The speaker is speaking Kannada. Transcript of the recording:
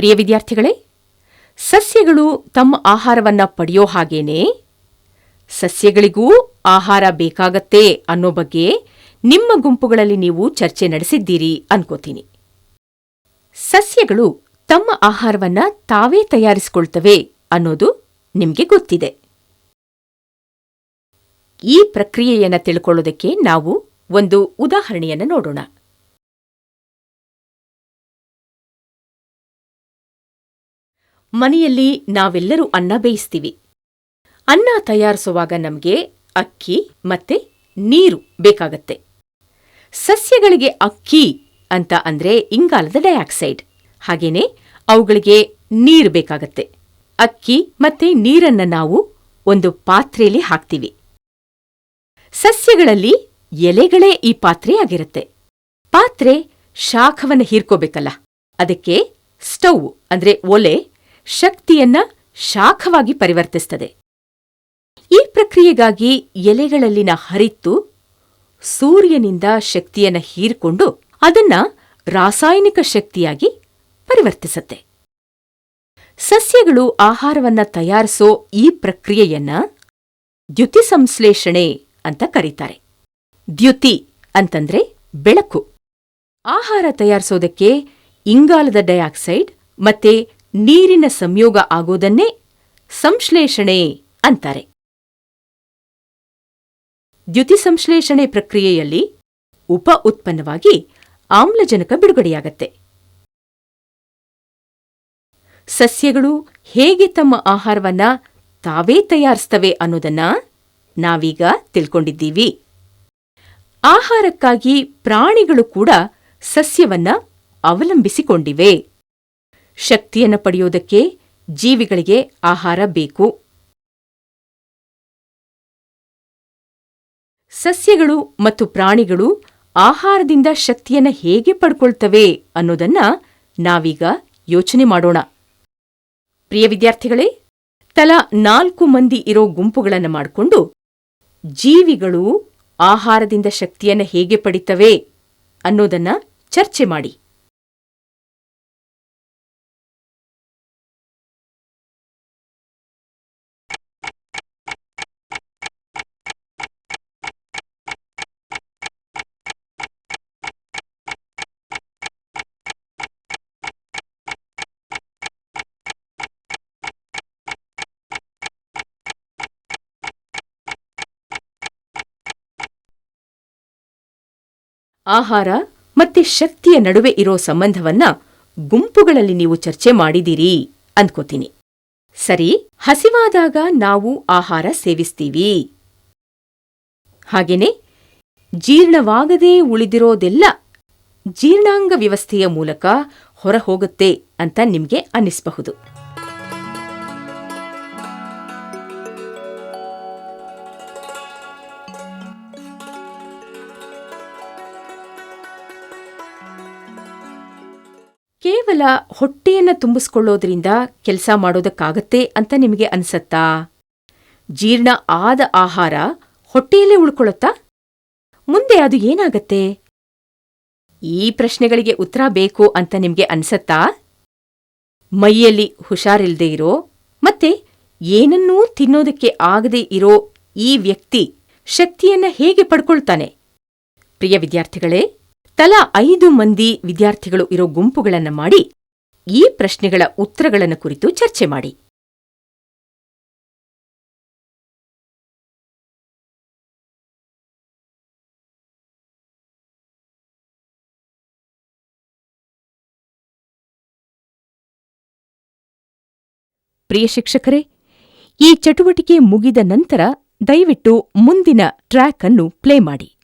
ಪ್ರಿಯ ವಿದ್ಯಾರ್ಥಿಗಳೇ, ಸಸ್ಯಗಳು ತಮ್ಮ ಆಹಾರವನ್ನ ಪಡೆಯೋ ಹಾಗೇನೆ ಸಸ್ಯಗಳಿಗೂ ಆಹಾರ ಬೇಕಾಗತ್ತೆ ಅನ್ನೋ ಬಗ್ಗೆ ನಿಮ್ಮ ಗುಂಪುಗಳಲ್ಲಿ ನೀವು ಚರ್ಚೆ ನಡೆಸಿದ್ದೀರಿ ಅನ್ಕೋತೀನಿ. ಸಸ್ಯಗಳು ತಮ್ಮ ಆಹಾರವನ್ನ ತಾವೇ ತಯಾರಿಸಿಕೊಳ್ತವೆ ಅನ್ನೋದು ನಿಮ್ಗೆ ಗೊತ್ತಿದೆ. ಈ ಪ್ರಕ್ರಿಯೆಯನ್ನು ತಿಳ್ಕೊಳ್ಳೋದಕ್ಕೆ ನಾವು ಒಂದು ಉದಾಹರಣೆಯನ್ನ ನೋಡೋಣ. ಮನೆಯಲ್ಲಿ ನಾವೆಲ್ಲರೂ ಅನ್ನ ಬೇಯಿಸ್ತೀವಿ. ಅನ್ನ ತಯಾರಿಸುವಾಗ ನಮಗೆ ಅಕ್ಕಿ ಮತ್ತೆ ನೀರು ಬೇಕಾಗತ್ತೆ. ಸಸ್ಯಗಳಿಗೆ ಅಕ್ಕಿ ಅಂತ ಅಂದ್ರೆ ಇಂಗಾಲದ ಡೈಆಕ್ಸೈಡ್. ಹಾಗೇನೆ ಅವುಗಳಿಗೆ ನೀರು ಬೇಕಾಗತ್ತೆ. ಅಕ್ಕಿ ಮತ್ತೆ ನೀರನ್ನ ನಾವು ಒಂದು ಪಾತ್ರೆಯಲ್ಲಿ ಹಾಕ್ತೀವಿ. ಸಸ್ಯಗಳಲ್ಲಿ ಎಲೆಗಳೇ ಈ ಪಾತ್ರೆಯಾಗಿರುತ್ತೆ ಪಾತ್ರೆ ಶಾಖವನ್ನ ಹೀರ್ಕೋಬೇಕಲ್ಲ. ಅದಕ್ಕೆ ಸ್ಟವ್ ಅಂದ್ರೆ ಒಲೆ ಶಕ್ತಿಯನ್ನ ಶಾಖವಾಗಿ ಪರಿವರ್ತಿಸ್ತದೆ. ಈ ಪ್ರಕ್ರಿಯೆಗಾಗಿ ಎಲೆಗಳಲ್ಲಿನ ಹರಿತ್ತು ಸೂರ್ಯನಿಂದ ಶಕ್ತಿಯನ್ನ ಹೀರಿಕೊಂಡು ಅದನ್ನ ರಾಸಾಯನಿಕ ಶಕ್ತಿಯಾಗಿ ಪರಿವರ್ತಿಸತ್ತೆ. ಸಸ್ಯಗಳು ಆಹಾರವನ್ನ ತಯಾರಿಸೋ ಈ ಪ್ರಕ್ರಿಯೆಯನ್ನ ದ್ಯುತಿ ಸಂಶ್ಲೇಷಣೆ ಅಂತ ಕರೀತಾರೆ. ದ್ಯುತಿ ಅಂತಂದ್ರೆ ಬೆಳಕು. ಆಹಾರ ತಯಾರಿಸೋದಕ್ಕೆ ಇಂಗಾಲದ ಡೈಆಕ್ಸೈಡ್ ಮತ್ತೆ ನೀರಿನ ಸಂಯೋಗ ಆಗೋದನ್ನೇ ಸಂಶ್ಲೇಷಣೆ ಅಂತಾರೆ. ದ್ಯುತಿ ಸಂಶ್ಲೇಷಣೆ ಪ್ರಕ್ರಿಯೆಯಲ್ಲಿ ಉಪ ಉತ್ಪನ್ನವಾಗಿ ಆಮ್ಲಜನಕ ಬಿಡುಗಡೆಯಾಗತ್ತೆ. ಸಸ್ಯಗಳು ಹೇಗೆ ತಮ್ಮ ಆಹಾರವನ್ನ ತಾವೇ ತಯಾರಿಸ್ತವೆ ಅನ್ನೋದನ್ನ ನಾವೀಗ ತಿಳ್ಕೊಂಡಿದ್ದೀವಿ. ಆಹಾರಕ್ಕಾಗಿ ಪ್ರಾಣಿಗಳು ಕೂಡ ಸಸ್ಯವನ್ನ ಅವಲಂಬಿಸಿಕೊಂಡಿವೆ. ಶಕ್ತಿಯನ್ನು ಪಡೆಯೋದಕ್ಕೆ ಜೀವಿಗಳಿಗೆ ಆಹಾರ ಬೇಕು. ಸಸ್ಯಗಳು ಮತ್ತು ಪ್ರಾಣಿಗಳು ಆಹಾರದಿಂದ ಶಕ್ತಿಯನ್ನ ಹೇಗೆ ಪಡ್ಕೊಳ್ತವೆ ಅನ್ನೋದನ್ನ ನಾವೀಗ ಯೋಚನೆ ಮಾಡೋಣ. ಪ್ರಿಯ ವಿದ್ಯಾರ್ಥಿಗಳೇ, ತಲಾ ನಾಲ್ಕು ಮಂದಿ ಇರೋ ಗುಂಪುಗಳನ್ನು ಮಾಡಿಕೊಂಡು ಜೀವಿಗಳು ಆಹಾರದಿಂದ ಶಕ್ತಿಯನ್ನ ಹೇಗೆ ಪಡಿತವೆ ಅನ್ನೋದನ್ನ ಚರ್ಚೆ ಮಾಡಿ. ಆಹಾರ ಮತ್ತೆ ಶಕ್ತಿಯ ನಡುವೆ ಇರೋ ಸಂಬಂಧವನ್ನ ಗುಂಪುಗಳಲ್ಲಿ ನೀವು ಚರ್ಚೆ ಮಾಡಿದಿರಿ ಅಂದ್ಕೋತೀನಿ. ಸರಿ, ಹಸಿವಾದಾಗ ನಾವು ಆಹಾರ ಸೇವಿಸ್ತೀವಿ. ಹಾಗೇನೆ, ಜೀರ್ಣವಾಗದೇ ಉಳಿದಿರೋದೆಲ್ಲ ಜೀರ್ಣಾಂಗ ವ್ಯವಸ್ಥೆಯ ಮೂಲಕ ಹೊರಹೋಗುತ್ತೆ ಅಂತ ನಿಮ್ಗೆ ಅನ್ನಿಸಬಹುದು. ಕೇವಲ ಹೊಟ್ಟೆಯನ್ನ ತುಂಬಿಸ್ಕೊಳ್ಳೋದ್ರಿಂದ ಕೆಲಸ ಮಾಡೋದಕ್ಕಾಗತ್ತೆ ಅಂತ ನಿಮಗೆ ಅನ್ಸತ್ತಾ? ಜೀರ್ಣ ಆದ ಆಹಾರ ಹೊಟ್ಟೆಯಲ್ಲೇ ಉಳ್ಕೊಳ್ಳುತ್ತಾ? ಮುಂದೆ ಅದು ಏನಾಗತ್ತೆ? ಈ ಪ್ರಶ್ನೆಗಳಿಗೆ ಉತ್ತರ ಬೇಕು ಅಂತ ನಿಮ್ಗೆ ಅನ್ಸತ್ತಾ? ಮೈಯಲ್ಲಿ ಹುಷಾರಿಲ್ಲದೆ ಇರೋ ಮತ್ತೆ ಏನನ್ನೂ ತಿನ್ನೋದಕ್ಕೆ ಆಗದೇ ಇರೋ ಈ ವ್ಯಕ್ತಿ ಶಕ್ತಿಯನ್ನ ಹೇಗೆ ಪಡ್ಕೊಳ್ತಾನೆ? ಪ್ರಿಯ ವಿದ್ಯಾರ್ಥಿಗಳೇ ತಲಾ ಐದು ಮಂದಿ ವಿದ್ಯಾರ್ಥಿಗಳು ಇರೋ ಗುಂಪುಗಳನ್ನು ಮಾಡಿ ಈ ಪ್ರಶ್ನೆಗಳ ಉತ್ತರಗಳನ್ನು ಕುರಿತು ಚರ್ಚೆ ಮಾಡಿ. ಪ್ರಿಯ ಶಿಕ್ಷಕರೇ, ಈ ಚಟುವಟಿಕೆ ಮುಗಿದ ನಂತರ ದಯವಿಟ್ಟು ಮುಂದಿನ ಟ್ರ್ಯಾಕ್ ಅನ್ನು ಪ್ಲೇ ಮಾಡಿ.